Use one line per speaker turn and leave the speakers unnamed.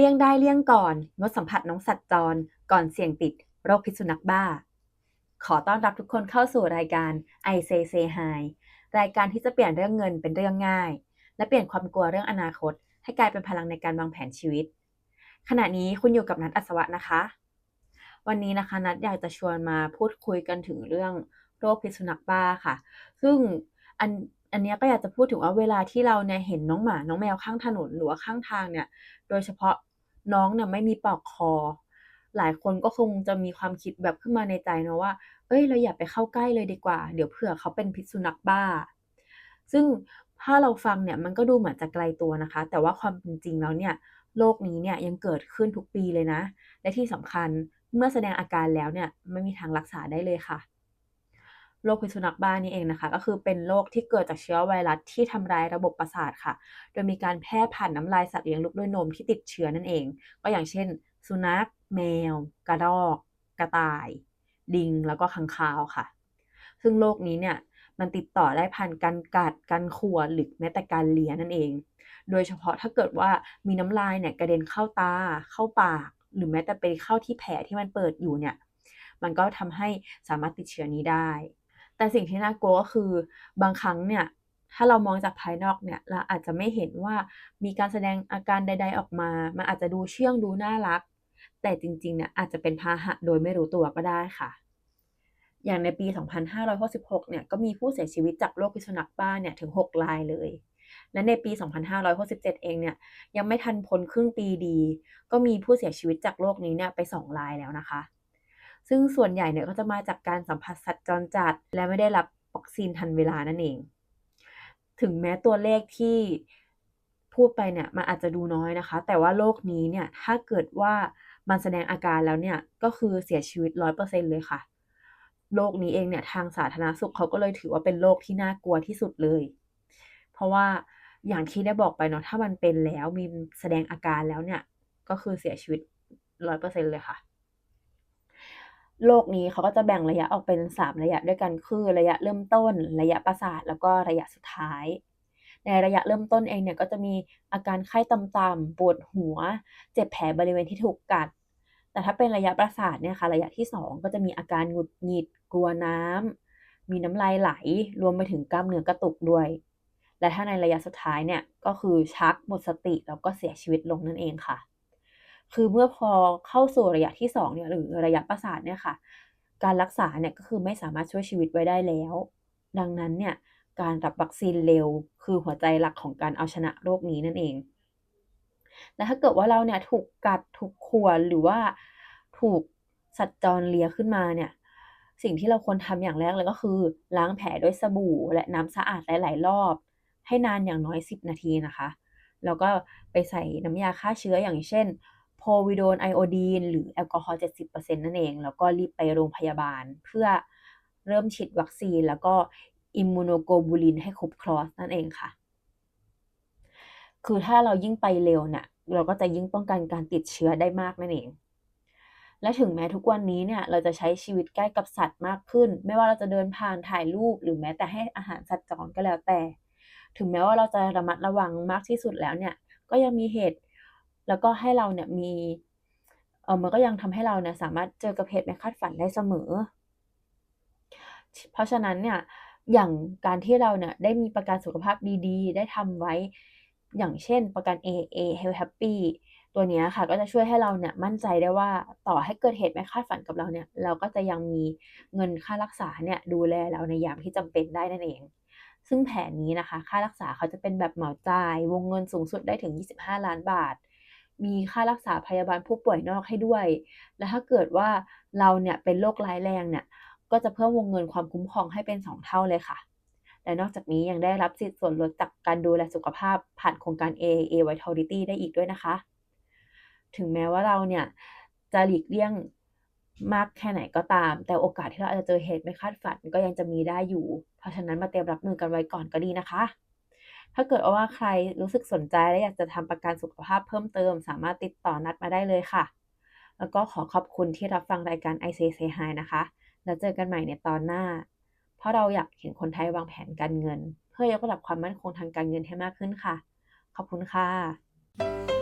เลี่ยงได้เลี่ยงก่อน งดสัมผัสน้องสัตว์จร ก่อนเสี่ยงติดโรคพิษสุนัขบ้า ขอต้อนรับทุกคนเข้าสู่รายการ I Say Say Hi รายการที่จะเปลี่ยนเรื่องเงินเป็นเรื่องง่าย และเปลี่ยนความกลัวเรื่องอนาคต ให้กลายเป็นพลังในการวางแผนชีวิต ขณะนี้คุณอยู่กับนัทอัศวะนะคะ วันนี้นะคะนัทอยากจะชวนมาพูดคุยกันถึงเรื่องโรคพิษสุนัขบ้าค่ะ ซึ่งอันอันนี้ก็อยากจะพูดถึงว่าเวลาที่เราเนี่ยเห็นน้องหมา น้องแมวข้างถนนหรือว่าข้างทางเนี่ย โดยเฉพาะ น้องเนี่ยไม่มีปลอกคอ หลายคนก็คงจะมีความคิดแบบขึ้นมาในใจเนาะว่า เอ้ย เราอย่าไปเข้าใกล้เลยดีกว่า เดี๋ยวเผื่อเขาเป็นพิษสุนัขบ้า ซึ่งถ้าเราฟังเนี่ยมันก็ดูเหมือนจะไกลตัวนะคะ แต่ว่าความเป็นจริงแล้วเนี่ยโรคนี้เนี่ยยังเกิดขึ้นทุกปีเลยนะ และที่สำคัญเมื่อแสดงอาการแล้วเนี่ยไม่มีทางรักษาได้เลยค่ะ โรคพิษสุนัขบ้านี่เองนะคะ ก็คือเป็นโรคที่เกิดจากเชื้อไวรัสที่ทำลายระบบประสาทค่ะ โดยมีการแพร่ผ่านน้ำลายสัตว์เลี้ยงลูกด้วยนมที่ติดเชื้อนั่นเอง ก็อย่างเช่น สุนัข แมว กระรอก กระต่าย ลิง แล้วก็ค้างคาวค่ะ ซึ่งโรคนี้เนี่ยมันติดต่อได้ผ่านการกัด การข่วนหรือแม้แต่การเลียนั่นเอง โดยเฉพาะถ้าเกิดว่ามีน้ำลายเนี่ยกระเด็นเข้าตา เข้าปาก หรือแม้แต่ไปเข้าที่แผลที่มันเปิดอยู่เนี่ย มันก็ทำให้สามารถติดเชื้อนี้ได้ แต่สิ่งที่น่ากลัวก็คือบางครั้งเนี่ยถ้าเรามองจากภายนอกเนี่ยเราอาจจะไม่เห็นว่ามีการแสดงอาการใด ๆออกมา มันอาจจะดูเชื่องดูน่ารัก แต่จริงๆเนี่ยอาจจะเป็นพาหะโดยไม่รู้ตัวก็ได้ค่ะ อย่างในปี 2566 เนี่ยก็มีผู้เสียชีวิตจากโรคพิษสุนัขบ้าเนี่ยถึง 6 รายเลย และในปี 2567 เองเนี่ยยังไม่ทันพ้นครึ่งปีดี ก็มีผู้เสียชีวิตจากโรคนี้เนี่ยไป 2 รายแล้วนะคะ ซึ่งส่วนใหญ่เนี่ยก็จะมาจากการสัมผัสสัตว์จรจัด และไม่ได้รับวัคซีนทันเวลานั่นเอง ถึงแม้ตัวเลขที่พูดไปเนี่ยมันอาจจะดูน้อยนะคะ แต่ว่าโรคนี้เนี่ยถ้าเกิดว่ามันแสดงอาการแล้วเนี่ยก็คือเสียชีวิต100%เลยค่ะโรคนี้เองเนี่ยทางสาธารณสุขเขาก็เลยถือว่าเป็นโรคที่น่ากลัวที่สุดเลย เพราะว่าอย่างที่ได้บอกไปเนาะถ้ามันเป็นแล้วมีแสดงอาการแล้วเนี่ยก็คือเสียชีวิต100%เลยค่ะ โรคนี้เขาก็จะแบ่งระยะออกเป็น 3 ระยะด้วยกันคือระยะเริ่มต้น ระยะประสาทแล้วก็ระยะสุดท้าย ในระยะเริ่มต้นเองเนี่ยก็จะมีอาการไข้ต่ำๆปวดหัว เจ็บแผลบริเวณที่ถูกกัด แต่ถ้าเป็นระยะประสาทเนี่ยค่ะระยะที่ 2 ก็จะมีอาการหงุดหงิดกลัวน้ำมีน้ำลายไหล รวมไปถึงกล้ามเนื้อกระตุกด้วย และถ้าในระยะสุดท้ายเนี่ยก็คือชักหมดสติแล้วก็เสียชีวิตลงนั่นเองค่ะ คือเมื่อพอเข้าสู่ระยะที่2เนี่ยหรือระยะประสาทเนี่ยค่ะ การรักษาเนี่ยก็คือไม่สามารถช่วยชีวิตไว้ได้แล้ว ดังนั้นเนี่ยการรับวัคซีนเร็ว คือหัวใจหลักของการเอาชนะโรคนี้นั่นเอง และถ้าเกิดว่าเราเนี่ยถูกกัดถูกข่วนหรือว่าถูกสัตว์จรเลียขึ้นมาเนี่ยสิ่งที่เราควรทำอย่างแรกเลยก็คือ ล้างแผลด้วยสบู่และน้ำสะอาดหลาย ๆ รอบ ให้นานอย่างน้อย 10 นาทีนะคะ แล้วก็ไปใส่น้ำยาฆ่าเชื้ออย่างเช่น โพวิโดนไอโอดีนหรือแอลกอฮอล์70%นั่นเอง แล้วก็รีบไปโรงพยาบาล เพื่อเริ่มฉีดวัคซีน แล้วก็ Immunoglobulin ให้ครบคร์สนั่นเองค่ะ คือถ้าเรายิ่งไปเร็วเนี่ยเราก็จะยิ่งป้องกันการติดเชื้อได้มากนั่นเอง และถึงแม้ทุกวันนี้เนี่ยเราจะใช้ชีวิตใกล้กับสัตว์มากขึ้น ไม่ว่าเราจะเดินผ่านถ่ายรูป หรือแม้แต่ให้อาหารสัตว์จรก็แล้วแต่ ถึงแม้ว่าเราจะระมัดระวังมากที่สุดแล้วเนี่ย ก็ยังมีเหตุ แล้วก็ให้เราเนี่ยมีเออมันก็ยังทำให้เราเนี่ยสามารถเจอกับเหตุไม่คาดฝันได้เสมอ เพราะฉะนั้นเนี่ยอย่างการที่เราเนี่ยได้มีประกันสุขภาพดีๆ ได้ทำไว้อย่างเช่นประกัน AA Health Happy ตัวเนี้ยค่ะก็จะช่วยให้เราเนี่ยมั่นใจได้ว่าต่อให้เกิดเหตุไม่คาดฝันกับเราเนี่ย เราก็จะยังมีเงินค่ารักษาเนี่ยดูแลเราในยามที่จำเป็นได้นั่นเอง ซึ่งแผนนี้นะคะ ค่ารักษาเขาจะเป็นแบบเหมาจ่าย วงเงินสูงสุดได้ถึง 25 ล้านบาท มีค่ารักษาพยาบาลผู้ป่วยนอกให้ด้วย และถ้าเกิดว่าเราเนี่ยเป็นโรคร้ายแรงเนี่ย ก็จะเพิ่มวงเงินความคุ้มครองให้เป็น 2 เท่าเลยค่ะ และนอกจากนี้ยังได้รับสิทธิ์ส่วนลดจากการดูแลสุขภาพผ่านโครงการ AAA Vitality ได้อีกด้วยนะคะ ถึงแม้ว่าเราเนี่ยจะหลีกเลี่ยงมากแค่ไหนก็ตาม แต่โอกาสที่เราอาจจะเจอเหตุไม่คาดฝันก็ยังจะมีได้อยู่ เพราะฉะนั้นมาเตรียมรับมือกันไว้ก่อนก็ดีนะคะ ถ้าเกิดว่าใครรู้สึกสนใจและอยากจะทำประกันสุขภาพเพิ่มเติม สามารถติดต่อนัดมาได้เลยค่ะ แล้วก็ขอขอบคุณที่รับฟังรายการ I c c Hi นะคะ แล้วเจอกันใหม่ในตอนหน้า เพราะเราอยากเห็นคนไทยวางแผนการเงิน เพื่อยกระดับความมั่นคงทางการเงินให้มากขึ้นค่ะ ขอบคุณค่ะ